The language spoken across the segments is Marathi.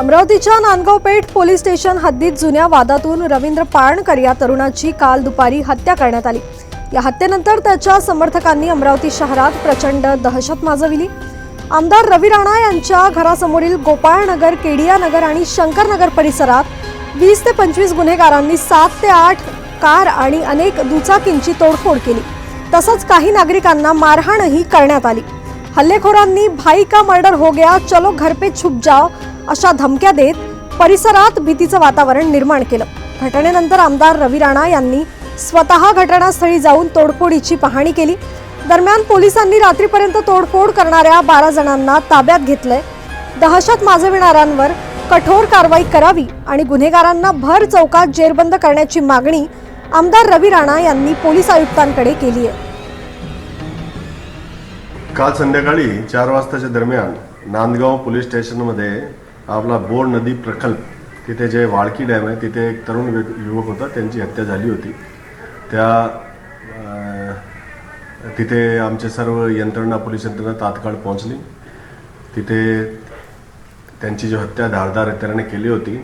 अमरावतीच्या नांदगाव पेठ पोलीस स्टेशन हद्दीत जुन्या वादातून रवींद्र पाणकर या तरुणाची काल दुपारी हत्या करण्यात आली. या हत्येनंतर त्याच्या समर्थकांनी अमरावती शहरात प्रचंड दहशत माजविली. आमदार रवी राणा यांच्या घरासमोरील गोपाळनगर केडियानगर आणि शंकरनगर परिसरात वीस ते पंचवीस गुन्हेगारांनी सात ते आठ कार आणि अनेक दुचाकींची तोडफोड केली. तसंच काही नागरिकांना मारहाणही करण्यात आली. हल्लेखोरांनी भाई का मर्डर हो गया चलो घर पे छुप जाओ अशा धमक्या देत परिसरात भीतीचं वातावरण निर्माण केलं. घटनेनंतर आमदार रवी राणा यांनी स्वतः घटनास्थळी जाऊन तोडफोडीची पाहणी केली. दरम्यान पोलिसांनी रात्रीपर्यंत तोडफोड करणाऱ्या बारा जणांना ताब्यात घेतलंय. दहशत माजविणाऱ्यांवर कठोर कारवाई करावी आणि गुन्हेगारांना भर चौकात जेरबंद करण्याची मागणी आमदार रवी राणा यांनी पोलीस आयुक्तांकडे केली आहे काल संध्याकाळी चार वाजताच्या दरम्यान नांदगाव पोलीस स्टेशनमध्ये आपला बोर नदी प्रकल्प तिथे जे वाळकी डॅम आहे तिथे एक तरुण युवक होता त्यांची हत्या झाली होती. त्या तिथे आमचे सर्व यंत्रणा पोलीस यंत्रणा तात्काळ पोहोचली. तिथे त्यांची जी हत्या धारदार हत्याराने केली होती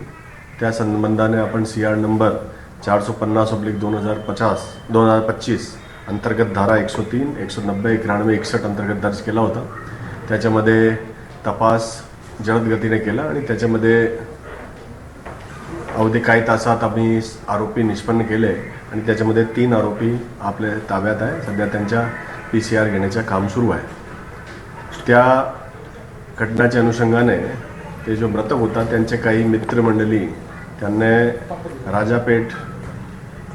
त्या संबंधाने आपण सी आर नंबर चारशे पन्नास ऑब्लिक दोन हजार पचास दोन हजार पच्चीस अंतर्गत धारा एकशे तीन एकशे नब्बे एकोणनव्वद एकसष्ट अंतर्गत दर्ज केला होता. त्याच्यामध्ये तपास जलद गतीने केला आणि त्याच्यामध्ये अवधी काही तासात आम्ही आरोपी निष्पन्न केले आणि त्याच्यामध्ये तीन आरोपी आपल्या ताब्यात आहे. सध्या त्यांच्या पी सी आर घेण्याचं काम सुरू आहे. त्या घटनाच्या अनुषंगाने ते जो मृतक होता त्यांचे काही मित्रमंडळी त्यांनी राजापेठ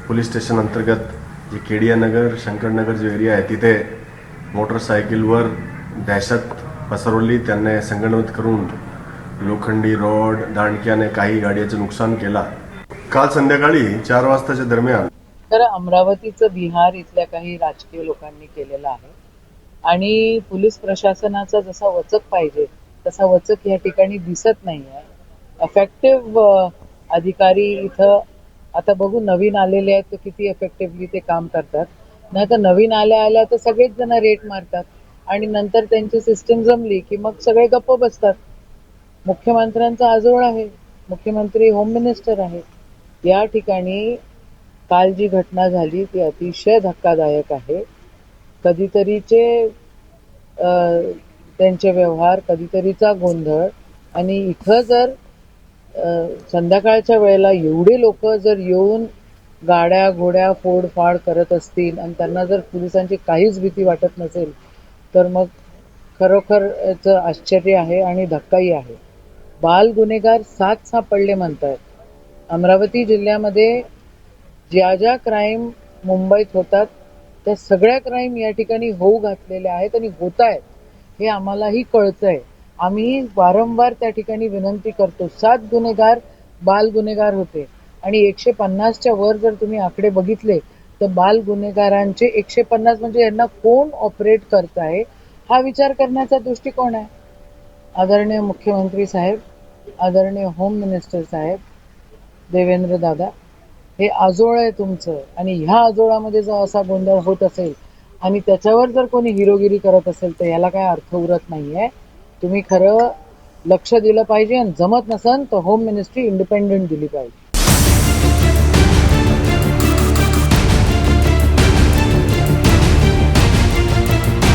पोलीस स्टेशन अंतर्गत जे केडियानगर शंकरनगर जो एरिया आहे तिथे मोटरसायकलवर दहशत पसरवली. त्यांनी संगणमत करून लोखंडी रॉड दांडक्याने काही गाड्याचं नुकसान केला. काल संध्याकाळी चार वाजताच्या दरम्यान तर अमरावतीचं बिहार इथल्या काही राजकीय लोकांनी केलेलं आहे. आणि पोलीस प्रशासनाचा जसा वचक पाहिजे तसा वचक या ठिकाणी दिसत नाही आहे अफेक्टिव्ह अधिकारी इथं आता बघू नवीन आलेले आहेत तर किती इफेक्टिव्हली ते काम करतात. नाही तर नवीन आल्या आल्या तर सगळेच जण रेट मारतात. आणि नंतर त्यांची सिस्टम जमली की मग सगळे गप्प बसतात. मुख्यमंत्र्यांचा आजोळ आहे. मुख्यमंत्री होम मिनिस्टर आहेत या ठिकाणी काल जी घटना झाली ती अतिशय धक्कादायक आहे. कधीतरीचे त्यांचे व्यवहार कधीतरीचा गोंधळ. आणि इथं जर संध्याकाळच्या वेळेला एवढे लोक जर येऊन गाड्या घोड्या फोडफाड करत असतील आणि त्यांना जर पोलिसांची काहीच भीती वाटत नसेल तर मग खरोखर याचं आश्चर्य आहे आणि धक्काही आहे. बाल गुन्हेगार सात सापडले म्हणतात. अमरावती जिल्ह्यामध्ये ज्या ज्या क्राईम मुंबईत होतात त्या सगळ्या क्राईम या ठिकाणी होऊ घातलेल्या आहेत आणि होत आहेत हे आम्हालाही कळतंय. आम्ही वारंवार त्या ठिकाणी विनंती करतो. सात गुन्हेगार बाल गुन्हेगार होते. आणि एकशे पन्नासच्या वर जर तुम्ही आकडे बघितले तर बाल गुन्हेगारांचे एकशे पन्नास म्हणजे यांना कोण ऑपरेट करत आहे हा विचार करण्याचा दृष्टिकोन आहे. आदरणीय मुख्यमंत्री साहेब आदरणीय होम मिनिस्टर साहेब देवेंद्र दादा हे आजोळ आहे तुमचं. आणि ह्या आजोळामध्ये जर असा गोंधळ होत असेल आणि त्याच्यावर जर कोणी हिरोगिरी करत असेल तर याला काय अर्थ उरत नाहीये. तुम्ही खरं लक्ष दिलं पाहिजे आणि जमत नसेल तर होम मिनिस्ट्री इंडिपेंडेंट दिली पाहिजे.